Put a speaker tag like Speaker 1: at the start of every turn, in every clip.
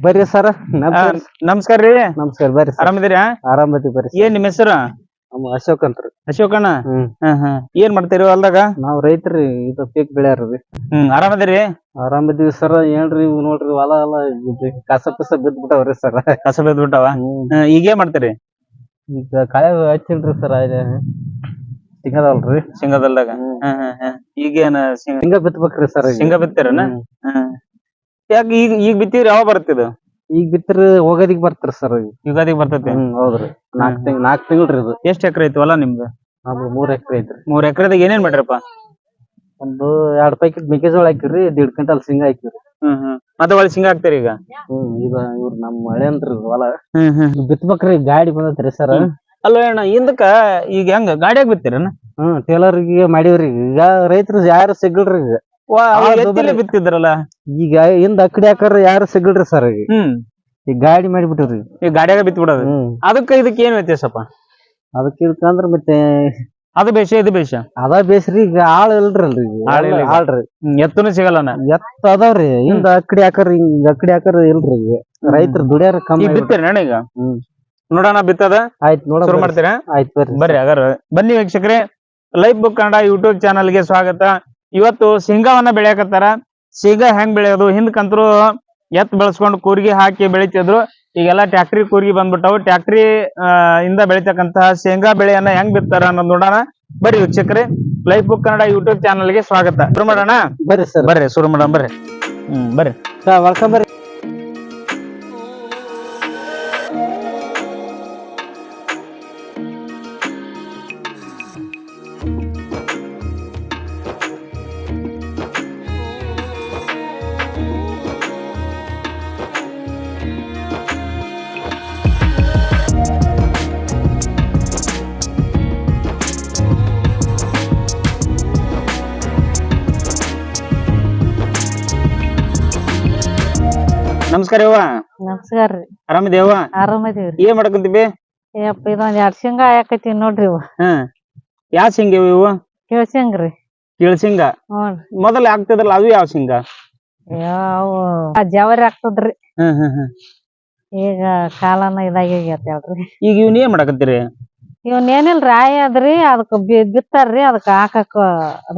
Speaker 1: ಬರ್ರಿ ಸರ್.
Speaker 2: ನಮಸ್ಕಾರ ರೀ.
Speaker 1: ನಮಸ್ಕಾರ ಬರ್ರಿ ಸರ್.
Speaker 2: ಆರಾಮ್
Speaker 1: ಆರಾಮತಿ ಬರ್ರಿ
Speaker 2: ಏನ್ ನಿಮ್ಮ ಹೆಸರು?
Speaker 1: ಅಶೋಕ್ ಅಂತ
Speaker 2: ಅಶೋಕಣ್ಣ
Speaker 1: ಅಣ್ಣ?
Speaker 2: ಹಾ ಹಾ. ಏನ್ ಮಾಡ್ತೀರಿ ಹೊಲ್ದಾಗ?
Speaker 1: ನಾವ್ ರೈತರಿ ಇದು ಪೀಕ್ ಬೆಳ್ಯಾರ್ರಿ
Speaker 2: ಹ್ಮ್ ಆರಾಮದಿರಿ?
Speaker 1: ಆರಾಮದಿವಿ ಸರ್. ಏನ್ರಿ ಇವ್ ನೋಡ್ರಿ ಹೊಲ ಎಲ್ಲ ಕಸ ಪಿಸ ಬಿದ್ದ ಬಿಟ್ಟಾವ್ರಿ ಸರ್.
Speaker 2: ಕಸ ಬಿದ್ದ ಬಿಟ್ಟಾವ ಈಗ ಏನ್ ಮಾಡ್ತೀರಿ?
Speaker 1: ಈಗ ಕಳೆ ಹಚ್ಚಿಲ್ರಿ ಸರ್ ಸಿಂಗದಲ್ರಿ
Speaker 2: ಸಿಂಗದಲ್ದಾಗ? ಹಾ ಹಾ ಈಗ ಈಗೇನ ಶೇಂಗಾ
Speaker 1: ಬಿತ್ಬೇಕ್ರಿ ಸರ್
Speaker 2: ಶೇಂಗಾ ಬಿತ್ತೀರನ? ಹಾ. ಯಾಕೆ ಈಗ ಈಗ ಬಿತ್ತೀರಿ ಯಾವಾಗ ಬರುತ್ತಿದು
Speaker 1: ಈಗ ಬಿತ್ತರ ಹೋಗೋದಿಗ್ ಬರ್ತಾರ ಸರ್
Speaker 2: ಯುಗಾದಿಗ್ ಬರ್ತೈತಿ?
Speaker 1: ಹ್ಮ್ ಹೌದ್ರಿ. ನಾಕ್ ತಿಂಗ್ ನಾಕ್ ತಿಂಗಳ್ರಿ ಇದು.
Speaker 2: ಎಷ್ಟ್ ಎಕರೆ ಐತಿ ಹೊಲ ನಿಮ್ದು?
Speaker 1: ನಮ್ದು ಮೂರ್ ಎಕರೆ ಐತ್ರಿ.
Speaker 2: ಮೂರ್ ಎಕರೆದಾಗ ಏನೇನ್ ಮಾಡ್ರಪ್ಪ?
Speaker 1: ಒಂದು ಎರಡ್ ಪ್ಯಾಕೆಟ್ ಮೆಕ್ಕೆಜೋಳ ಹಾಕಿವ್ರಿ ದೇಡ್ ಕ್ವಿಂಟಲ್ ಶೇಂಗಾ ಹಾಕಿವ್ರಿ.
Speaker 2: ಹ್ಮ್ ಹ್ಮ್. ಮತ್ತೆ ಒಳ್ಳೆ ಶೇಂಗಾ ಹಾಕ್ತೀರಿ ಈಗ?
Speaker 1: ಹ್ಮ್ ಈಗ ಇವ್ರ ನಮ್ ಮಳೆನ್ರಿ ಹೊಲ.
Speaker 2: ಹ್ಮ್ ಹ್ಮ್.
Speaker 1: ಬಿತ್ಬೇಕ್ರಿ ಗಾಡಿ ಬಂದೈತ್ರಿ ಸರ್.
Speaker 2: ಅಲ್ಲ ಅಣ್ಣ ಹಿಂದಕ್ಕ ಈಗ ಹೆಂಗ? ಗಾಡಿಯಾಗ ಬಿತ್ತೀರಣ್ಣ
Speaker 1: ಹ್ಮ್ ಟೇಲರ್ಗೆ ಮಾಡಿವ್ರಿ. ಈಗ ರೈತರು ಯಾರು ಸಿಗಲ್ರಿ ಈಗ.
Speaker 2: ಎತ್ತಿಲೆ. ಬಿತ್ತಿದ್ರಲ್ಲ.
Speaker 1: ಈಗ ಹಿಂದ ಅಕ್ಕಡಿ ಹಾಕಾರ ಯಾರು ಸಿಗಲ್ರಿ ಸರ್ ಈಗ.
Speaker 2: ಹ್ಮ್.
Speaker 1: ಈಗ ಗಾಡಿ ಮಾಡಿಬಿಟ್ರಿ
Speaker 2: ಈಗ ಗಾಡಿಯಾಗ ಬಿತ್ ಬಿಡೋದು
Speaker 1: ಅದಕ್ಕೆ
Speaker 2: ಅದಕ್ಕ ಇದಕ್ಕೆ ಏನ್ ವ್ಯತ್ಯಾಸಪ್ಪ?
Speaker 1: ಅದಕ್ಕೆ ಇದಕ್ಕಂದ್ರ ಮತ್ತೆ
Speaker 2: ಅದು ಬೇಷ ಇದು ಬೇಷ?
Speaker 1: ಅದ ಬೇಸ್ರಿ ಈಗ ಆಳ್ ಇಲ್ರಲ್ರಿ. ಈಗ
Speaker 2: ಆಳ್ ಇಲ್ಲ ಈಗ.
Speaker 1: ಆಳ್ರಿ.
Speaker 2: ಹ್ಮ್, ಎತ್ತುನು ಸಿಗಲ್ಲನ
Speaker 1: ಎತ್ತ ಅದಾವ್ರಿ. ಹಿಂದ ಅಕ್ಕಡಿ ಹಾಕಾರ ಹಿಂಗ ಅಕ್ಕಡಿ ಹಾಕಾರ ಇಲ್ರಿ ಈಗ. ರೈತರು ದುಡಿಯಾರ ಕಮ್ಮಿ
Speaker 2: ಬಿತ್ತೀರಿ ಅಣ್ಣ ಈಗ?
Speaker 1: ಹ್ಮ್.
Speaker 2: ನೋಡೋಣ ಬಿತ್ತದ?
Speaker 1: ಆಯ್ತು ನೋಡ
Speaker 2: ಶುರು ಮಾಡ್ತೀರಾ?
Speaker 1: ಆಯ್ತು ಬರ್ರಿ.
Speaker 2: ಬರ್ರಿ ಹಾಗಾರ ಬನ್ನಿ ವೀಕ್ಷಕರೇ. ಲೈಫ್ ಬುಕ್ ಕನ್ನಡ ಯೂಟ್ಯೂಬ್ ಚಾನಲ್ಗೆ ಸ್ವಾಗತ. ಇವತ್ತು ಶೇಂಗಾವನ್ನ ಬೆಳೆಯಕತ್ತಾರ. ಶೇಂಗಾ ಹೆಂಗ್ ಬೆಳೆಯೋದು? ಹಿಂದಕ್ಕಂತರೂ ಎತ್ ಬೆಳೆಸ್ಕೊಂಡು ಕೂರ್ಗಿ ಹಾಕಿ ಬೆಳಿತಿದ್ರು. ಈಗೆಲ್ಲ ಟ್ಯಾಕ್ಟ್ರಿ ಕೂರ್ಗಿ ಬಂದ್ಬಿಟ್ಟವು. ಟ್ಯಾಕ್ಟ್ರಿ ಇಂದ ಬೆಳಿತಕ್ಕಂತಹ ಶೇಂಗಾ ಬೆಳೆಯನ್ನ ಹೆಂಗ್ ಬಿತ್ತಾರ ಅನ್ನೋದು ನೋಡೋಣ. ಬರ್ರಿ ವೀಕ್ಷಕರೇ. ಲೈಫ್ ಬುಕ್ ಕನ್ನಡ ಯೂಟ್ಯೂಬ್ ಚಾನಲ್ಗೆ ಸ್ವಾಗತ. ಶುರು ಮಾಡೋಣ?
Speaker 1: ಬರ್ರಿ ಸರ್.
Speaker 2: ಬರ್ರಿ ಶುರು ಮಾಡೋಣ ಬರ್ರಿ. ಹ್ಮ್ ಬರ್ರಿ.
Speaker 1: ವೆಲ್ಕಮ್ ಬರ್ರಿ.
Speaker 2: ನಮಸ್ಕಾರ ಯವ್ವ.
Speaker 3: ನಮಸ್ಕಾರ ರೀ.
Speaker 2: ಆರಾಮಿದೇವ
Speaker 3: ಆರಾಮದೀವ್ರಿ.
Speaker 2: ಏನ್ ಮಾಡಕಂತೀವಿ
Speaker 3: ಯಪ್ಪ ಇದೊಂದ್ ಎರಡ್ ಶೇಂಗಾ ಹಾಕೈತಿ ನೋಡ್ರಿ ಇವು
Speaker 2: ಹಾ. ಯಾವ ಶೇಂಗಾ ಇವು?
Speaker 3: ಕೇಳ್ಸಂಗ್ರಿ
Speaker 2: ಕೀಳ್ಸಿಂಗ? ಮೊದಲ ಆಗ್ತದಲ್ಲ ಅದು ಯಾವ ಶೇಂಗಾ?
Speaker 3: ಯಾವ ಜವರಿ ಆಗ್ತದ್ರಿ
Speaker 2: ಹ್ಮ್ ಹ್ಮ್ ಹ್ಮ್.
Speaker 3: ಈಗ ಕಾಲನ ಇದಾಗಿ ಹೇಳ್ರಿ.
Speaker 2: ಈಗ ಇವ್ನ ಏನ್ ಮಾಡಕತ್ತೀರಿ?
Speaker 3: ಇವನ್ ಏನಿಲ್ರಿ ಆಯ್ ಅದ್ರಿ ಅದಕ್ಕ ಬಿ- ಬಿತ್ತಾರ್ರಿ ಅದಕ್ಕ ಹಾಕಾಕ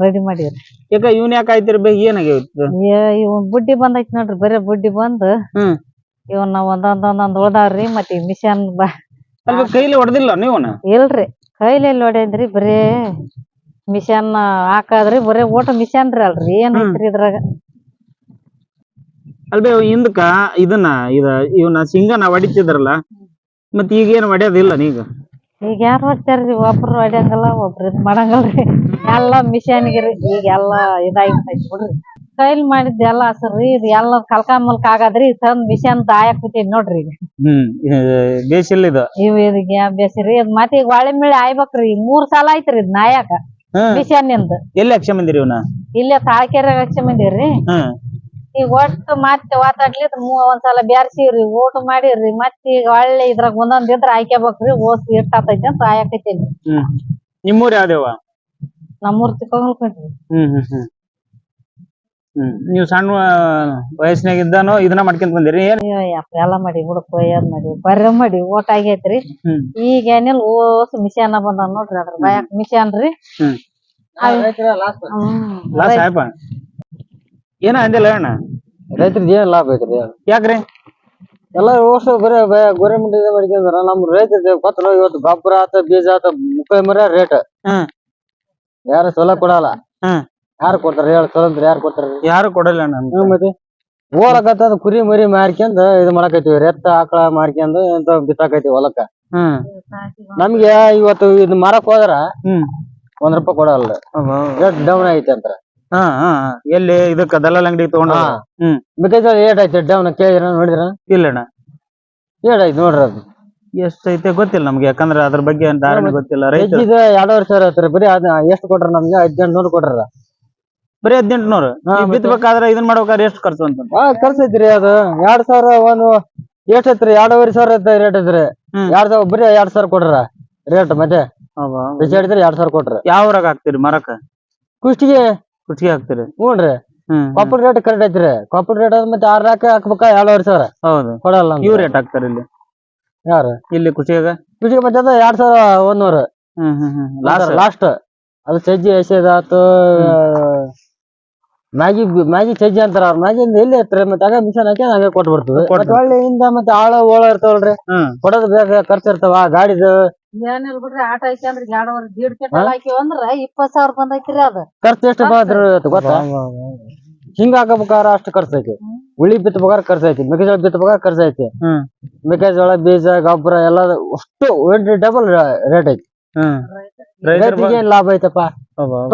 Speaker 3: ರೆಡಿ ಮಾಡಿವ್ರಿ.
Speaker 2: ಯಾಕ ಇವ್ನ ಯಾಕೆ ಬೇಗ ಏನ್ ಏನಾಗ್ಯಾವ
Speaker 3: ಏ- ಇವನ್ ಬುಡ್ಡಿ ಬಂದೈತಿ ನೋಡ್ರಿ ಬರೇ ಬುಡ್ಡಿ ಬಂದ್.
Speaker 2: ಹ್ಮ್.
Speaker 3: ಇವನ್ನ ಒಂದೊಂದ್ ಒಂದೊಂದ್ ಉಳ್ದಾವ್ರಿ ಮತ್ತೆ ಈ ಮಿಷನ್ ಬಾ.
Speaker 2: ಅಲ್ವ ಕೈಲಿ ಹೊಡೆದಿಲ್ಲ ನೀವನ?
Speaker 3: ಇಲ್ರಿ ಕೈಲಿ ಹೊಡೆದ್ರಿ ಬರೇ ಮಿಷನ್ ಹಾಕದ್ರಿ ಬರೇ ಊಟ ಮಿಷನ್ ರೀ ಅಲ್ರಿ ಏನ್ ಐತ್ರಿ ಇದ್ರಾಗ?
Speaker 2: ಅಲ್ಬೇ ಹಿಂದಕ್ಕ ಇದನ್ನ ಇದ ಇವನ್ನ ಸಿಂಗನ ಹೊಡಿತಿದ್ರಲ್ಲ ಮತ್ ಈಗ ಏನ್ ಹೊಡ್ಯೋದಿಲ್ಲ ನೀಗ?
Speaker 3: ಈಗ ಯಾರು ಹೋಗ್ತಾರ್ರಿ ಒಬ್ರು ಹೊಡ್ಯಂಗಲ್ಲ ಒಬ್ರು ಇದ್ ಮಾಡಂಗಲ್ರಿ ಎಲ್ಲಾ ಮಿಷನ್ ರೀ. ಈಗ ಎಲ್ಲ ಇದಾಗಿರ್ತೈತಿ ಬಿಡ್ರಿ. ಕೈಲ್ ಮಾಡಿದ್ ಎಲ್ಲಾ ಹಸರ್ರಿ ಇದು ಎಲ್ಲ ಕಲ್ಕ ಮುಲ್ಕ ಆಗದ್ರಿ. ತಂದ್ ಮಿಷನ್ ದಾಯಕ್ ಬಿಟ್ಟಿದ್ ನೋಡ್ರಿ ಈಗ.
Speaker 2: ಹ್ಮ್. ಬೇಸಿಲ್ಲ ಇದು.
Speaker 3: ಇವ್ ಇದಕ್ಕೆ ಬೇಸಿರಿ ಇದ್ ಮತ್ತೆ ಈಗ ಹೊಳೆ ಮಿಳಿ ಆಯ್ಬೇಕ್ರಿ ಈಗ ಮೂರ್ ಸಲ ಆಯ್ತ್ರಿ ಇದ್ ನಾಯಕ ಮಿಷನ್ ಇಂದ
Speaker 2: ಎಲ್ಲಿ ಅಕ್ಷ ಇವನ?
Speaker 3: ಇಲ್ಲೇ ತಾಳ್ಕೆರೆ ಬಂದಿವ್ರಿ
Speaker 2: ಹ್ಮ್.
Speaker 3: ಈಗ ಒಟ್ಟು ಮತ್ತೆ ವಾತಾಡ್ಲಿದ್ ಮೂ ಒಂದ್ಸಲ ಬ್ಯಾರ್ಸಿವ್ರಿ ಊಟ ಮಾಡಿವ್ರಿ ಮತ್ತ ಈಗ ಒಳ್ಳೆ ಇದ್ರಾಗ ಒಂದೊಂದ್ ಇದ್ರ ಹಾಕ್ಯಬೇಕ್ರಿ ಓಸ್ ಇಟ್ಟಾತೈತಿ ಅಂತ ಆಯಕೈತೇನಿ
Speaker 2: ಹ್ಮ್ ನಿಮ್ಮೂರ್ ಯಾವ್ದೇವ
Speaker 3: ನಮ್ಮೂರ್ ತಿಕ್ಕೊಂಡ್ರಿ
Speaker 2: ಹ್ಮ್ ಹ್ಮ್ ಹ್ಮ್. ಹ್ಮ್. ನೀವ್ ಸಣ್ಣ ವಯಸ್ಸಿನಾಗಿದ್ದಾನು ಇದನ್ನ ಮಾಡ್ಕೊಂತ ಬಂದಿರಿ ಏನ್?
Speaker 3: ಎಲ್ಲ ಮಾಡಿ ಹುಡುಕ್ ಏನ್ ಮಾಡಿ ಬರ್ರ ಮಾಡಿ ಓಟ್ ಆಗೈತ್ರಿ.
Speaker 2: ಹ್ಮ್.
Speaker 3: ಈಗ ಏನಿಲ್ಲ ಓಸ್ ಮಿಷನ್ ಬಂದ ನೋಡ್ರಿ ಅದ್ರ ಬಾಯಾಕ ಮಿಷನ್ ರೀ.
Speaker 2: ಹ್ಮ್. ಲಾಸ್ಟ್ ಸಾಹೇಬ ಏನ ಅಂದಿಲ್ಲ ಅಣ್ಣ?
Speaker 1: ರೈತರಿಗೆ ಏನ್ ಲಾಭ ಐತ್ರಿ?
Speaker 2: ಯಾಕ್ರಿ?
Speaker 1: ಎಲ್ಲ ವರ್ಷ ಬರೀ ಗೋರ್ಮೆಂಟ್ ಇದ ಮಾಡ್ಕೊಂಡ್ರ ನಮ್ ರೈತರಿಗೆ ಗೊತ್ತಲ್ಲ ಇವತ್ತು ಗೊಬ್ಬರ ಆತ ಬೀಜ ಆತ ಮುಪ್ಪಾಯಿ ಮರ ರೇಟ್
Speaker 2: ಹ್ಮ್.
Speaker 1: ಯಾರು ಚಲೋ ಕೊಡಲ್ಲ.
Speaker 2: ಹ್ಮ್.
Speaker 1: ಯಾರು ಕೊಡ್ತಾರ? ಹೇಳ ಚಲೋ ಯಾರು ಕೊಡ್ತಾರ?
Speaker 2: ಯಾರು ಕೊಡಲ್ಲ ಅಣ್ಣ.
Speaker 1: ಹ್ಮ್ ಮತ್ತೆ? ಕುರಿ ಮರಿ ಮಾರ್ಕೊಂಡ್ ಇದು ಮಾಡಕೈತಿವಿ ರೆತ್ತ ಆಕಳ ಮಾರ್ಕೊಂಡ್ ಇಂತ ಬಿತ್ತಾಕೈತಿವಿ ಹೊಲಕ್ಕ.
Speaker 2: ಹ್ಮ್
Speaker 1: ನಮ್ಗೆ ಇವತ್ತು ಇದ್ ಮಾರಕ್ ಹೋದ್ರ
Speaker 2: ಹ್ಮ್.
Speaker 1: ಒಂದ್ ರೂಪಾಯಿ ಕೊಡಲ್ಲ. ರೇಟ್ ಡೌನ್ ಐತಿ ಅಂತ.
Speaker 2: ಹಾ ಹಾ. ಎಲ್ಲಿ ಇದಕ್ಕ ದಲ್ಲಾಳ ಅಂಗಡಿ ತಗೊಂಡ
Speaker 1: ಹಾ.
Speaker 2: ಹ್ಮ್.
Speaker 1: ಮೆಕ್ಕೆಜೋಳ ಏಟ್ ಐತಿ ಡೌನ್ ಕೇಳಿದ್ರ ನೋಡಿದ್ರ?
Speaker 2: ಇಲ್ಲ ಅಣ್ಣ
Speaker 1: ಏಟ್ ಐತಿ ನೋಡ್ರಿ ಅದು.
Speaker 2: ಎಷ್ಟೈತೆ ಗೊತ್ತಿಲ್ಲ ನಮ್ಗೆ ಯಾಕಂದ್ರೆ ಅದ್ರ ಬಗ್ಗೆ ಧಾರಣೆ ಗೊತ್ತಿಲ್ಲ
Speaker 1: ಎರಡೂವರೆ ಸಾವಿರ ಐತ್ರಿ ಬರೀ ಅದ್ ಎಷ್ಟು ಕೊಟ್ರ ನಮ್ಗೆ? ಹದಿನೆಂಟು ನೂರು ಕೊಟ್ರ
Speaker 2: ಬರೀ ಹದಿನೆಂಟುನೂರು.
Speaker 1: ಹಾ, ಮತ್ತೆ?
Speaker 2: ಬಿತ್ತಬೇಕಾದ್ರೆ ಇದನ್ ಮಾಡ್ಬೇಕಾದ್ರೆ ಎಷ್ಟು ಖರ್ಚು ಅಂತ.
Speaker 1: ಹಾ ಖರ್ಚ್ ಐತ್ರಿ ಅದು. ಎರಡ್ ಸಾವಿರ ಒಂದು ಎಷ್ಟ್ ಐತ್ರಿ? ಎರಡೂವರೆ ಸಾವಿರ ಐತಿ ರೇಟ್ ಐತ್ರಿ
Speaker 2: ಹ್ಮ್.
Speaker 1: ಎರಡ್ ಸಾವಿರ ಬರೀ ಎರಡ್ ಸಾವಿರ ಕೊಡ್ರ ರೇಟ್ ಮತ್ತೆ? ಎರಡ್ ಸಾವಿರ ಕೊಟ್ರ.
Speaker 2: ಯಾವ ಊರಾಗ ಹಾಕ್ತಿರಿ ಮರಕ
Speaker 1: ಕುಷ್ಟಿಗೆ
Speaker 2: ಕುಚ್ಚಿಗೆ ಹಾಕ್ತಿರಿ
Speaker 1: ಹ್ಞೂನ್ರಿ
Speaker 2: ಹ್ಮ್
Speaker 1: ಕೊಪ್ಪಳ ರೇಟ್ ಕರೆಕ್ಟ್ ಐತ್ರಿ. ಕಾಪರ್ ರೇಟ್ ಮತ್ತೆ ಆರ್ ಲಾಕ್ ಹಾಕ್ಬೇಕಾ ಎರಡುವರೆ ಸಾವಿರ
Speaker 2: ಹೌದು.
Speaker 1: ಕೊಡಲ್ಲ
Speaker 2: ಇವ್ ರೇಟ್ ಹಾಕ್ತಾರ ಇಲ್ಲಿ.
Speaker 1: ಯಾರು
Speaker 2: ಇಲ್ಲಿ ಕುಚಿಯಾಗ
Speaker 1: ಕುಚಿಗೆ ಮತ್ತೆ ಅದ ಎರಡ್ ಸಾವಿರ ಒಂದೂರು
Speaker 2: ಹ್ಮ್ ಹ್ಮ್ ಹ್ಮ್ ಲಾಸ್ಟ್
Speaker 1: ಲಾಸ್ಟ್ ಅದು ಸಜ್ಜಿ ಎಸೆದಾತು ಮ್ಯಾಗಿ ಮ್ಯಾಗಿ ಚಜ್ಜಿ ಅಂತಾರ ಅವ್ರ ಮ್ಯಾಗಿ ಎಲ್ಲಿ ಇರ್ತಾರೆ ಮತ್ತೆ ಆಗ ಮಿಷನ್ ಹಾಕಿ ಹಂಗೆ ಕೊಟ್ಟು ಬರ್ತದೆ ಮತ್ತೆ ಒಳ್ಳೆ ಮತ್ತೆ ಆಳ ಓಳ ಇರ್ತಾವಲ್ರಿ. ಕೊಡೋದು ಬೇಗ ಖರ್ಚು ಇರ್ತಾವ. ಗಾಡಿದು
Speaker 3: ಏನಿಲ್ಲ ಬಿಡ್ರಿ ಆಟ ಐತಿ ಅಂದ್ರ ಎರಡೂವರೆ ದೀಡ್ ಕೆಟ್ಟಲ್ ಹಾಕಿವ ಅಂದ್ರ ಇಪ್ಪತ್ ಸಾವಿರ ಬಂದೈತ್ರಿ ಅದ.
Speaker 1: ಖರ್ಚು ಎಷ್ಟು ಬಾದ್ರಿ ಗೊತ್ತಾ? ಹಿಂಗ ಹಾಕಬೇಕಾರ ಅಷ್ಟು ಖರ್ಚು ಐತಿ. ಉಳಿ ಬಿತ್ತಬೇಕಾರ ಖರ್ಚು ಐತಿ. ಮೆಕ್ಕೆಜೋಳ ಬಿತ್ತಬೇಕಾರ ಖರ್ಚು ಐತಿ. ಮೆಕ್ಕೆಜೋಳ ಬೀಜ ಗೊಬ್ಬರ ಎಲ್ಲ ಅಷ್ಟು ಡಬಲ್ ರೇಟ್ ಐತಿ. ರೈತರಿಗೆ ಲಾಭ ಐತಪ್ಪ?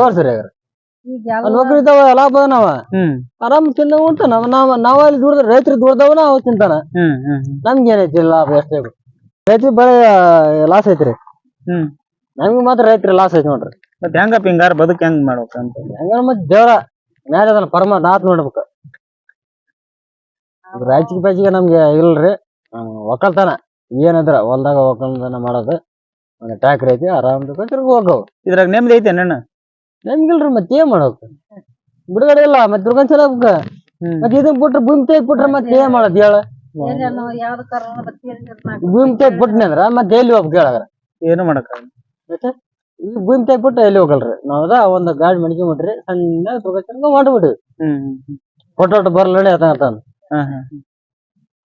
Speaker 1: ತೋರ್ಸ್ರಿ ನೌಕರಿ ಇದ್ದಾವ ಲಾಭ ನಾವ
Speaker 2: ಹ್ಮ್.
Speaker 1: ಆರಾಮ್ ತಿಂದ ಅಂತ ನಾವ್ ನಾವ್ ನಾವ್ ಅಲ್ಲಿ ದುಡ್ದ ರೈತರು ದುಡ್ದವನ ಅವ್ ತಿಂತಾನ. ನಮ್ಗೆ ಏನೈತಿ ಲಾಭ ಎಷ್ಟೇ ರೈತರಿಗೆ ಬೆಳೆ ಲಾಸ್ ಐತ್ರಿ.
Speaker 2: ಹ್ಮ್.
Speaker 1: ನಮ್ಗೆ ಮಾತ್ರ ರೈತರಿಗೆ ಲಾಸ್ ಐತಿ ನೋಡ್ರಿ.
Speaker 2: ಮತ್ ಹೆಂಗಪ್ಪ ಹಿಂಗಾರ ಬದುಕ್ ಹೆಂಗ್ ಮಾಡ್ಬೇಕಂತ
Speaker 1: ಹೆಂಗ ಮತ್ ದೇವ್ರ ಮ್ಯಾಲೆ ಅದನ್ನ ಪರಮ ನಾತ್ ನೋಡ್ಬೇಕು. ರಾಜಕೀಯ ಪಾಜಿಗ ನಮ್ಗೆ ಇಲ್ರಿ. ಒಕ್ಕಲ್ತಾನ. ಏನಿದ್ರ ಹೊಲ್ದಾಗ ಒಕ್ಕಲ್ತನ ಮಾಡೋದು. ಒಂದು ಟ್ಯಾಕ್ರಿ ಐತಿ ಆರಾಮ್ ಹೋಗವು
Speaker 2: ಇದ್ರಾಗ ನೆಮ್ಮದಿ ಐತೆ ಅಣ್ಣ?
Speaker 1: ನಮ್ಗಿಲ್ರಿ ಮತ್ತೆ ಏನ್ ಮಾಡೋದು ಬಿಡುಗಡೆ ಇಲ್ಲ ಮತ್ತೆ ದುರ್ಗಂಧ ಚಲೋ
Speaker 2: ಹ್ಮ್.
Speaker 1: ಮತ್ತೆ ಇದನ್ ಬಿಟ್ರೆ ಭೂಮಿ ತೆಗ್ ಬಿಟ್ರೆ ಮತ್ತೆ ಏನ್ ಮಾಡೋದು ಹೇಳ? ಭೂಮಿ ತೆಗ್ ಬಿಟ್ನಿ ಅಂದ್ರ ಮತ್ತೆ ಎಲ್ಲಿ ಹೋಗ್ಬೇಕು ಹೇಳಾರ
Speaker 2: ಏನು ಮಾಡಕ
Speaker 1: ಈ ಭೂಮಿ ತೆಗ್ ಬಿಟ್ಟು ಎಲ್ಲಿ ಹೋಗಲ್ರಿ? ನಾವದ ಒಂದ್ ಗಾಡಿ ಮಡ್ಕೊಂಬಿಟ್ರಿ ಸಣ್ಣ ದುರ್ಗನ್ ಹೊಂಟ್ಬಿಟ್ವಿ
Speaker 2: ಹ್ಮ್ ಹ್ಮ್
Speaker 1: ಒಟ್ಟೊಟ್ಟು ಬರ್ಲಡಿ ಅಂತ
Speaker 2: ಹ್ಮ್ ಹ್ಮ್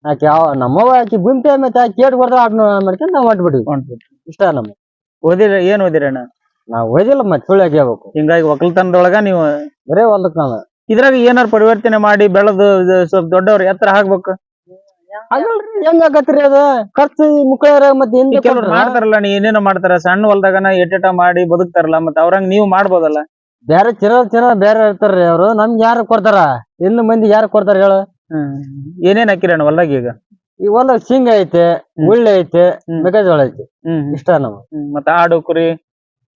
Speaker 1: ಆಕೆ ಯಾವ ನಮ್ಮವ್ವ ಆಕಿ ಭೂಮಿ ತೆಗ್ ಮತ್ತೆ ಆಕಿ ಕೇಟ್ ಕೊಡ್ತಾರ ಆಟ ಮಾಡ್ಕೊಂಡು ನಾವು ಹೊಂಟ್ಬಿಟ್ವಿ
Speaker 2: ಹೊಂಟ್ಬಿಟ್ರಿ.
Speaker 1: ಇಷ್ಟ ನಮ್ಮ
Speaker 2: ಓದಿರ ಏನ್ ಓದಿರ ಅಣ್ಣ
Speaker 1: ನಾವ್ ಓದಿಲ್ಲ ಮತ್ತೆ ಸುಳ್ಳು ಹಾಕಬೇಕು
Speaker 2: ಹಿಂಗಾಗಿ ಒಕ್ಕಲ್ತನದೊಳಗ ನೀವು
Speaker 1: ಬರೇ ಹೊಲಕ್ ನಾನು
Speaker 2: ಇದ್ರಾಗ ಏನಾರ ಪರಿವರ್ತನೆ ಮಾಡಿ ಬೆಳೆದು ಇದು ಸ್ವಲ್ಪ ದೊಡ್ಡವ್ರ ಎತ್ತರ ಹಾಕ್ಬೇಕು?
Speaker 1: ಹೆಂಗ್ ಆಗತ್ರಿ ಅದ? ಖರ್ಚು ಮುಕ್ಕಳ್ಯಾರ ಮತ್ತೆ ಹಿಂದೆ
Speaker 2: ಕೆಲವ್ರು ಮಾಡ್ತಾರಲ್ಲ ನೀ ಏನೇನೋ ಮಾಡ್ತಾರ ಸಣ್ಣ ಹೊಲ್ದಾಗನ ಎಟ್ಟ ಮಾಡಿ ಬದುಕ್ತಾರಲ್ಲ ಮತ್ತ ಅವ್ರಂಗ್ ನೀವು ಮಾಡ್ಬೋದಲ್ಲ?
Speaker 1: ಬೇರೆ ಚಿರ ಚಿರ ಬೇರೆ ಇರ್ತಾರ್ರಿ ಅವ್ರು. ನಮ್ಗೆ ಯಾರು ಕೊಡ್ತಾರ? ಇನ್ನು ಮಂದಿ ಯಾರು ಕೊಡ್ತಾರ ಹೇಳು?
Speaker 2: ಹ್ಮ್. ಏನೇನ್ ಹಾಕಿರ ಹೊಲ್ದಾಗ ಈಗ?
Speaker 1: ಈ ಹೊಲ ಶೇಂಗಾ ಐತೆ ಉಳ್ಳಿ ಐತೆ. ಮೆಕ್ಕೆಜೋಳ ಐತೆ.
Speaker 2: ಹ್ಮ್.
Speaker 1: ಇಷ್ಟ
Speaker 2: ನಮ್ಗೆ. ಮತ್ತ ಆಡು ಕುರಿ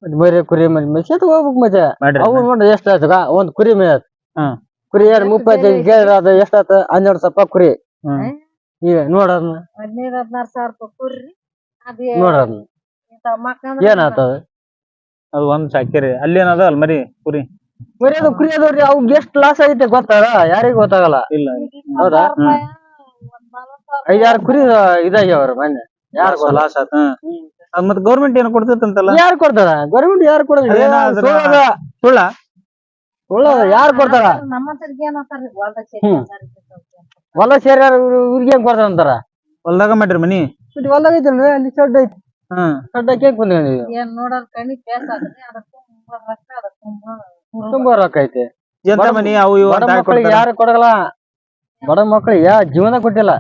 Speaker 1: ಮತ್ತೆ ಬರೀ ಕುರಿ ಮರಿ ಮೇಯ್ಸ್ಕೊಂತ ಹೋಗ್ಬೇಕು ಮತ್ತೆ
Speaker 2: ಮಾಡ್ರಿ
Speaker 1: ಅವು ನೋಡ್ರಿ ಎಷ್ಟ್ ಆಯ್ತು ಒಂದ್ ಕುರಿ
Speaker 2: ಮೇಯತ್.
Speaker 1: ಕುರಿ ಎರಡು ಮುಪ್ಪತ್ತೈದು ಕೇಳಿದ್ರ ಅದು ಎಷ್ಟಾತ ಹನ್ನೆರಡು ಸ್ವಲ್ಪ ಕುರಿ.
Speaker 2: ಹ್ಮ್
Speaker 1: ಈಗ ನೋಡೋದ್ನ
Speaker 3: ಹದಿನೈದು ಹದಿನಾರು ಸಾವಿರ ರೂಪಾಯಿ ಅದೇ
Speaker 1: ನೋಡೋದ್ನ
Speaker 3: ಇಂಥ ಮಕ್ಕಂದ್ರ
Speaker 1: ಏನಾಗ್ತದ
Speaker 2: ಅದು? ಒಂದ್ ಸಾಕಿರಿ ಅಲ್ಲಿ ಏನದ ಅಲ್ ಮರಿ? ಕುರಿ.
Speaker 1: ಬರೀ ಅದು ಕುರಿ ಅದಾವ್ರಿ. ಅವ್ಗ್ ಎಷ್ಟ್ ಲಾಸ್ ಆಗೈತೆ ಗೊತ್ತಾರ ಯಾರಿಗೂ ಗೊತ್ತಾಗಲ್ಲ.
Speaker 2: ಇಲ್ಲ.
Speaker 1: ಹೌದಾ? ಐದಾರು ಕುರಿ ಇದಾಗ್ಯಾವ್ರ ಮೊನ್ನೆ. ಯಾರು
Speaker 2: ಲಾಸ್ ಆತ. ಮತ್ ಗೌರ್ಮೆಂಟ್ ಏನ್ ಕೊಡ್ತೈತಂತಲ್ಲ?
Speaker 1: ಯಾರು ಕೊಡ್ತಾರ ಗೌರ್ಮೆಂಟ್ ಯಾರು ಕೊಡೋದಿಲ್ಲ
Speaker 2: ಅದೇನೋ ಸುಳ್ಳ?
Speaker 1: ಸುಳ್ಳ ಯಾರು ಕೊಡ್ತಾರ ಹೊಲ ಸೇರಿ ಇವ್ರಿಗೆ ಹೆಂಗ್ ಕೊಡ್ತಾರ ಅಂತಾರ?
Speaker 2: ಹೊಲ್ದಾಗ ಮಾಡ್ರಿ ಮನಿ?
Speaker 1: ಹೊಲ್ದಾಗ ಐತಿ ಐತಲ್ರಿ ಅಲ್ಲಿ ಶೆಡ್ ಐತಿ.
Speaker 2: ಹ್ಮ್
Speaker 1: ಶೆಡ್ ಹಾಕಿ
Speaker 3: ಪೇಸ್ ತುಂಬಾ ರೊಕ್ಕ
Speaker 1: ಐತಿ.
Speaker 2: ಎಂತ
Speaker 1: ಬಡ-
Speaker 2: ಮನಿ? ಅವು ಇವು
Speaker 1: ಬಡ
Speaker 2: ಅಂತ ಹಾಕ್
Speaker 1: ಮಕ್ಕಳಿಗೆ
Speaker 2: ಕೊಡ್ತಾರ.
Speaker 1: ಯಾರು ಕೊಡಲ್ಲ. ಬಡ ಮಕ್ಕಳಿಗೆ ಯಾ ಜೀವನ ಕೊಟ್ಟಿಲ್ಲ.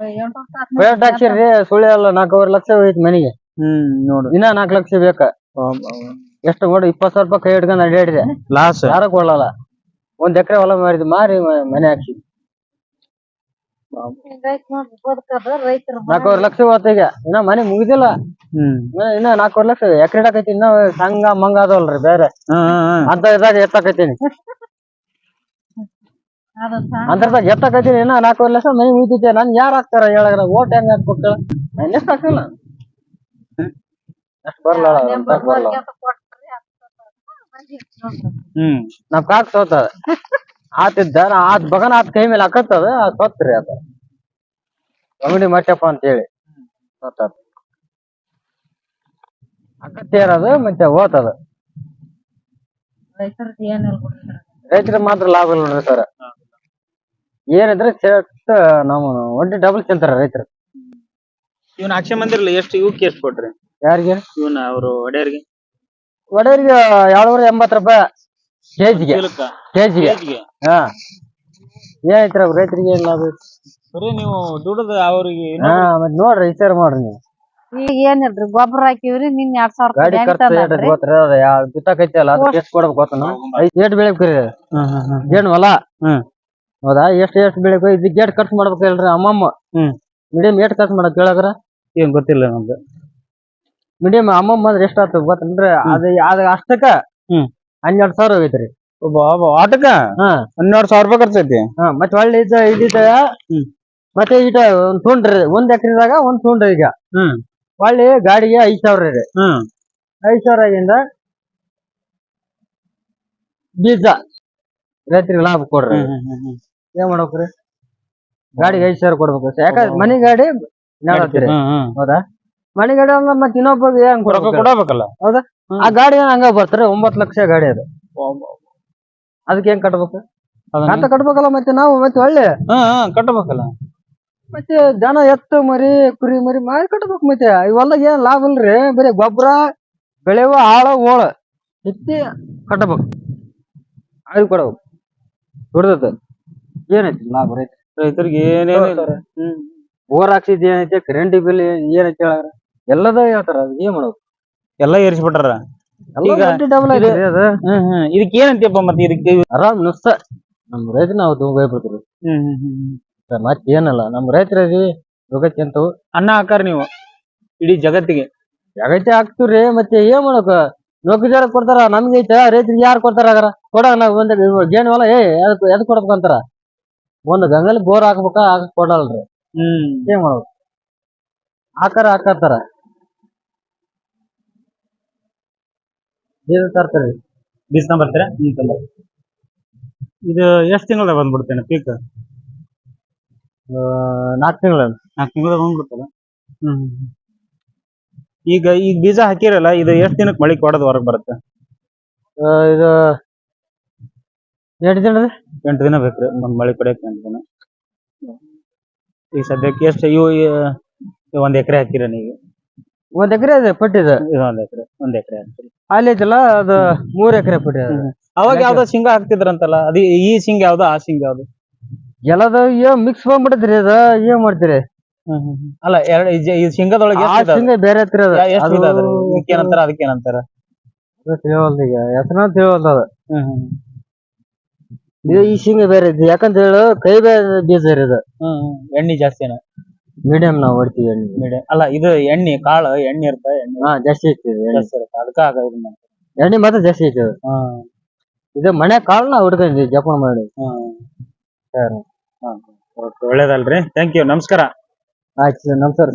Speaker 1: ಪ್ರೈವೇಟ್ ಹಾಕ್ಸಿರ್ರಿ ಸುಳ್ಳು ಅಲ್ಲ ನಾಲ್ಕೂವರೆ ಲಕ್ಷ ಹೋಯ್ತು ಮನೆಗೆ.
Speaker 2: ಹ್ಮ್ ನೋಡು.
Speaker 1: ಇನ್ನ ನಾಲ್ಕು ಲಕ್ಷ ಬೇಕ. ಎಷ್ಟು ನೋಡಿ ಇಪ್ಪತ್ತು ಸಾವಿರ ರೂಪಾಯಿ ಕೈ ಹಿಡ್ಕೊಂಡು ಅಡ್ಡಾಡಿದೆ
Speaker 2: ಲಾಸ್
Speaker 1: ಯಾರು ಕೊಡಲ್ಲ. ಒಂದ್ ಎಕರೆ ಹೊಲ ಮಾರಿದ್ ಮಾರಿ ಮ- ಮನೆ ಹಾಕ್ಸಿ ನಾಲ್ಕೂವರೆ ಲಕ್ಷ ಹೋತ ಈಗ. ಇನ್ನ ಮನೆ ಮುಗಿದಿಲ್ಲ.
Speaker 2: ಹ್ಮ್.
Speaker 1: ಇನ್ನ- ಇನ್ನ ನಾಲ್ಕೂವರೆ ಲಕ್ಷ. ಎಕರೆ ಹಾಕೈತಿ ಇನ್ನ ಸಂಘ ಮಂಗ ಅದವಲ್ರಿ ಬೇರೆ.
Speaker 2: ಹ್ಮ್ ಹ್ಮ್ ಹ್ಮ್
Speaker 1: ಅಂತ ಇದ್ದಾಗ ಎತ್ತಾಕೈತೀನಿ
Speaker 3: ಸಾಂಗ್
Speaker 1: ಅಂತರ್ದಾಗ ಎತ್ತಾಕೈತೀನಿ ಏನ ನಾಲ್ಕೂವರೆ ಲಕ್ಷ ಮನೆ ಉಳಿತೈತೆ ನನ್ ಯಾರು ಹಾಕ್ತಾರ ಹೇಳಾರ ಓಟ್ ಹೆಂಗ್ ಹಾಕ್ಬೇಕು? ನಾನು ಎಷ್ಟು ಹಾಕಲ್ಲ ಅಷ್ಟು ಬರಲ್ಲ.
Speaker 2: ಹ್ಮ್
Speaker 1: ನಮ್ ಕಾಕ್ ಸೋತದ. ಆತಿದ್ದ ನಾ ಆತ್ ಬಗನ ಆತ್ ಕೈ ಮೇಲೆ ಹಾಕತ್ತದ ಅದ್ ಸೋತ್ರಿ ಅದ. ಕಮಿಡಿ ಮಟ್ಟಪ್ಪ ಅಂತ ಹೇಳಿ ಸೋತದ ಅಕ್ಕತ್ತೇರದು ಮತ್ತೆ ಓತದ ರೈತರ ಮಾತ್ರ ಲಾಭ ಇಲ್ಲ ನೋಡ್ರಿ ಸರ್. ಏನಿದ್ರೆ ಸೆಟ್ ನಾವು ಒಂಟಿ ಡಬಲ್ ತಿಂತಾರ ರೈತರು.
Speaker 2: ಇವ್ನ ಅಕ್ಷಯ ಮಂದಿರಲ್ಲ ಎಷ್ಟು ಇವಕ್ಕೆ ಎಷ್ಟು ಕೊಟ್ರಿ?
Speaker 1: ಯಾರಿಗೆ?
Speaker 2: ಇವನ ಅವರು ಒಡೆಯರ್ಗೆ?
Speaker 1: ಒಡೆಯರಿಗೆ ಏಳ್ನೂರ ಎಂಬತ್ತು ರೂಪಾಯಿ ಕೆಜಿಗೆ.
Speaker 2: ಚೀಲಕ್ಕ
Speaker 1: ಕೆಜಿಗೆ.
Speaker 2: ಕೆಜಿಗೆ?
Speaker 1: ಹಾ. ಏನೈತ್ರ ರೈತರಿಗೆ ಏನ್ ಲಾಭ ಐತಿ?
Speaker 2: ಬರೀ ನೀವು ದುಡದ ಅವ್ರಿಗೆ
Speaker 1: ಹಾ ಮತ್ ನೋಡ್ರಿ ವಿಚಾರ ಮಾಡ್ರಿ ನೀವು.
Speaker 3: ಈಗ ಏನಿಲ್ರಿ ಗೊಬ್ಬರ ಹಾಕಿವ್ರಿ ನಿನ್ ಎರಡ್ ಸಾವಿರ
Speaker 1: ಗಾಡಿ
Speaker 3: ರೂಪಾಯಿ
Speaker 1: ಖರ್ಚು ಏಟ್ ಐತಿ ಗೊತ್ತ್ರಿ ಅದ ಯಾವ ಬಿತ್ತಕೈತಿ ಅಲ್ಲ ಅದಕ್ಕೆ ಎಷ್ಟು ಕೊಡ್ಬೇಕು ಗೊತ್ತನ? ಐದ್ ಏಟ್ ಬೆಳಿಬೇಕ್ರಿ ಏನ್ ಹೊಲ?
Speaker 2: ಹ್ಮ್.
Speaker 1: ಹೌದಾ? ಎಷ್ಟ್ ಎಷ್ಟ್ ಬೆಳಿಬೇಕು ಇದಕ್ಕೆ ಏಟ್ ಖರ್ಚು ಮಾಡ್ಬೇಕು ಹೇಳ್ರಿ ಅಮ್ಮಮ್ಮ?
Speaker 2: ಹ್ಮ್.
Speaker 1: ಮೀಡಿಯಂ ಏಟ್ ಖರ್ಚು ಮಾಡಕ್ ಕೇಳಗ್ರ
Speaker 2: ಏನ್ ಗೊತ್ತಿಲ್ಲ ನಮ್ಗೆ
Speaker 1: ಮೀಡಿಯಂ ಅಮ್ಮಮ್ಮ ಅಂದ್ರೆ ಎಷ್ಟ್ ಆತ ಗೊತ್ತಂದ್ರೆ ಅದ ಅದ ಅಷ್ಟಕ್ಕ
Speaker 2: ಹ್ಮ್.
Speaker 1: ಹನ್ನೆರಡು ಸಾವಿರ ಹೋಗೈತ್ರಿ.
Speaker 2: ಒಬ್ಬ ಒಬ್ಬ ಆಟಕ್ಕ?
Speaker 1: ಹಾ.
Speaker 2: ಹನ್ನೆರಡು ಸಾವಿರ ರೂಪಾಯಿ ಖರ್ಚೈತಿ
Speaker 1: ಹಾ ಮತ್ತೆ ಒಳ್ಳೆ ಇದ ಇದಿದ
Speaker 2: ಹ್ಮ್.
Speaker 1: ಮತ್ತೆ ಇಟ ಒಂದ್ ತುಂಡ್ರಿ ಒಂದ್ ಎಕರೆದಾಗ ಒಂದ್ ತುಂಡ್ರಿ ಈಗ.
Speaker 2: ಹ್ಮ್.
Speaker 1: ಒಳ್ಳೆ ಗಾಡಿಗೆ ಐದ್ ಸಾವಿರ ರೀ
Speaker 2: ಹ್ಮ್.
Speaker 1: ಐದ್ ಸಾವಿರ ಆಗಿಂದ ಬೀಜ ರೈತರಿಗೆ ಲಾಭ ಕೊಡ್ರಿ. ಏನ್ ಮಾಡ್ಬೇಕ್ರಿ? ಗಾಡಿಗೆ ಐದ್ ಸಾವಿರ ಕೊಡ್ಬೇಕು ಯಾಕಂದ್ರೆ ಮನಿ ಗಾಡಿ ನಡತ್ರಿ ಹೌದಾ? ಮನಿ ಗಾಡಿ ಅಂದ್ರೆ ಮತ್ತೆ ಇನ್ನೊಬ್ಬರಿಗೆ ಹೆಂಗ್
Speaker 2: ರೊಕ್ಕ
Speaker 1: ಕೊಡ್ಬೇಕು?
Speaker 2: ಕೊಡಬೇಕಲ್ಲ?
Speaker 1: ಆ ಗಾಡಿ ಏನ್ ಹಂಗ ಬರ್ತಾರೆ? ಒಂಬತ್ತು ಲಕ್ಷ ಗಾಡಿ ಅದು. ಅದಕ್ಕೆ ಹೆಂಗ್ ಕಟ್ಬೇಕು? ಅಂತ ಕಟ್ಬೇಕಲ್ಲ ಮತ್ತೆ ನಾವು ಮತ್ತೆ ಒಳ್ಳೆ?
Speaker 2: ಕಟ್ಟಬೇಕಲ್ಲ
Speaker 1: ಮತ್ತೆ ದನ ಎತ್ತು ಮರಿ ಕುರಿ ಮರಿ ಮಾಡಿ ಕಟ್ಬೇಕು ಮತ್ತೆ. ಇವೆಲ್ಲ ಏನ್ ಲಾಭ ಇಲ್ರಿ? ಬರೀ ಗೊಬ್ಬರ ಬೆಳೆಯುವ ಆಳ ಓಳ ಇತ್ತಿ ಕಟ್ಟಬೇಕು ಅದು ಕೊಡಬೇಕು. ದುಡ್ದದ ಏನೈತಿ ಲಾಭ ರೈತ
Speaker 2: ರೈತರಿಗೆ ಏನೇನು
Speaker 1: ಬೋರ್ ಹಾಕ್ಸಿದ್ ಏನೈತಿ ಕರೆಂಟ್ ಬಿಲ್ ಏನೈತಿ ಹೇಳಾರ ಎಲ್ಲದ ಹೇಳ್ತಾರ ಅದ್ ಏನ್ ಮಾಡೋದು?
Speaker 2: ಎಲ್ಲ ಏರಿಸ್ಬಿಟ್ಟಾರ. ಈಗ
Speaker 1: ಡಬಲ್ ಆಗಿದೆ ಅದು.
Speaker 2: ಹ್ಮ್ ಹ್ಮ್. ಇದಕ್ಕೆ ಏನಂತೀಯಪ್ಪ ಮತ್ತೆ ಇದಕ್ಕೆ
Speaker 1: ಆರಾಮ್ ನುಸ್ತ. ನಮ್ ರೈತ ನಾವು ತುಂಬ ಬಿಡ್ತೀವಿ
Speaker 2: ಹ್ಮ್ ಹ್ಮ್ ಹ್ಮ್
Speaker 1: ಮತ್ತೆ ಏನಲ್ಲ. ನಮ್ ರೈತರ ರೋಗಕ್ಕೆ ಅಂತವು
Speaker 2: ಅನ್ನ ಹಾಕಾರ ನೀವು? ಇಡೀ ಜಗತ್ತಿಗೆ.
Speaker 1: ಜಗತ್ತೆ ಹಾಕ್ತಿವ್ರಿ ಮತ್ತೆ ಏನ್ ಮಾಡಕ? ನೌಕರಿದಾರ ಕೊಡ್ತಾರ? ನಮ್ಗೆ ಐತೆ ರೈತರಿಗೆ ಯಾರು ಕೊಡ್ತಾರ ಅದರ ಕೊಡ ನಾವ್ ಒಂದ್ ಗೇಣ್ ಹೊಲ? ಏ ಅದ್ ಎದ್ ಕೊಡ್ಬೇಕು ಅಂತಾರ? ಒಂದ್ ಗಂಗಲ್ ಬೋರ್ ಹಾಕ್ಬೇಕ ಹಾಕಕ್ ಕೊಡಲ್ರಿ.
Speaker 2: ಹ್ಮ್.
Speaker 1: ಏನ್ ಮಾಡ್ಬೇಕು? ಹಾಕಾರ ಹಾಕತ್ತಾರ. ಬೀಜ ತರ್ತಾರಿ.
Speaker 2: ಬೀಸ್ನ ಬರ್ತೀರಾ? ಇದು ಎಷ್ಟ್ ತಿಂಗಳದಾಗ ಬಂದ್ಬಿಡ್ತೇನೆ ಪೀಕ್
Speaker 1: ನಾಲ್ಕು ತಿಂಗಳ
Speaker 2: ನಾಲ್ಕು ತಿಂಗಳದಾಗ ಬಂದ್ಬಿಡ್ತಲ್ಲ ಹ್ಮ್. ಈಗ ಈಗ ಬೀಜ ಹಾಕಿರಲ್ಲ ಇದು ಎಷ್ಟು ದಿನಕ್ಕೆ ಮಳಿ ಕೊಡೋದು ಹೊರಗ್ ಬರುತ್ತೆ?
Speaker 1: ಇದು ಎಂಟು ದಿನ
Speaker 2: ಎಂಟು ದಿನ ಬೇಕ್ರಿ ಒಂದ್ ಮಳಿ ಕಡೆ ಎಂಟು ದಿನ. ಈಗ ಸದ್ಯಕ್ಕೆ ಎಷ್ಟು ಇವು ಇವು ಒಂದ್ ಎಕರೆ ಹಾಕಿರ ನೀವು.
Speaker 1: ಒಂದ್ ಎಕರೆ ಇದೆ ಪಟ್ಟಿದ?
Speaker 2: ಇದು ಒಂದ್ ಎಕರೆ ಒಂದ್ ಎಕರೆ ಹಾಕ್ತೀರಿ
Speaker 1: ಅಲ್ಲಿ ಐತಲ್ಲ ಅದು ಮೂರ್ ಎಕರೆ ಪಟ್ಟಿ ಅದು.
Speaker 2: ಅವಾಗ ಯಾವ್ದೋ ಶೇಂಗಾ ಹಾಕ್ತಿದ್ರಂತಲ್ಲ ಅದು ಈ ಸಿಂಗ್ ಯಾವ್ದು ಆ ಸಿಂಗ್ ಯಾವ್ದು.
Speaker 1: ಎಲ್ಲದ ಏನ್ ಮಿಕ್ಸ್ ಬಂದ್ಬಿಡತ್ರಿ ಅದ ಏನ್ ಮಾಡ್ತೀರಿ?
Speaker 2: ಅಲ್ಲ ಎರಡು ಈ ಶೇಂಗಾದೊಳಗೆ
Speaker 1: ಆ ಶೇಂಗಾ ಬೇರೆ ಹತ್ರ ಅದ.
Speaker 2: ಎಷ್ಟು
Speaker 1: ಅದು
Speaker 2: ಏನಂತಾರ ಅದಕ್ಕೆ ಏನಂತಾರ
Speaker 1: ತಿಳಿವಲ್ದು ಈಗ ಹೆಸರ ತಿಳಿವಲ್ದು ಅದು. ಇದು ಈ ಶೇಂಗಾ ಬೇರೆ ಐತಿ ಯಾಕಂತ ಹೇಳು ಕೈ ಬೇರೆ ಬೀಜ ರೀ ಇದು.
Speaker 2: ಎಣ್ಣೆ ಜಾಸ್ತಿನ
Speaker 1: ಮೀಡಿಯಂ ನಾವು ಹೊಡ್ತೀವಿ ಎಣ್ಣೆ.
Speaker 2: ಮೀಡಿಯಂ ಅಲ್ಲ ಇದು ಎಣ್ಣೆ ಕಾಳು ಎಣ್ಣೆ ಇರ್ತ ಎಣ್ಣೆ.
Speaker 1: ಹಾ ಜಾಸ್ತಿ ಐತಿ ಇದು ಎಣ್ಣೆ.
Speaker 2: ಜಾಸ್ತಿ ಇರುತ್ತೆ. ಅದಕ್ಕ ಆಗೋದು
Speaker 1: ಎಣ್ಣೆ ಮಾತ್ರ ಜಾಸ್ತಿ ಐತಿ ಅದು ಇದು ಮನೆ ಕಾಳನ್ನ ನಾವು ಹಿಡ್ಕೊಂಡ್ವಿ ಜಪಾನ್ ಮಾಡಿ.
Speaker 2: ಒಳ್ಳೇದಲ್ರಿ. ಥ್ಯಾಂಕ್ ಯು ನಮಸ್ಕಾರ.
Speaker 1: ಆಯ್ತು ನಮಸ್ಕಾರ.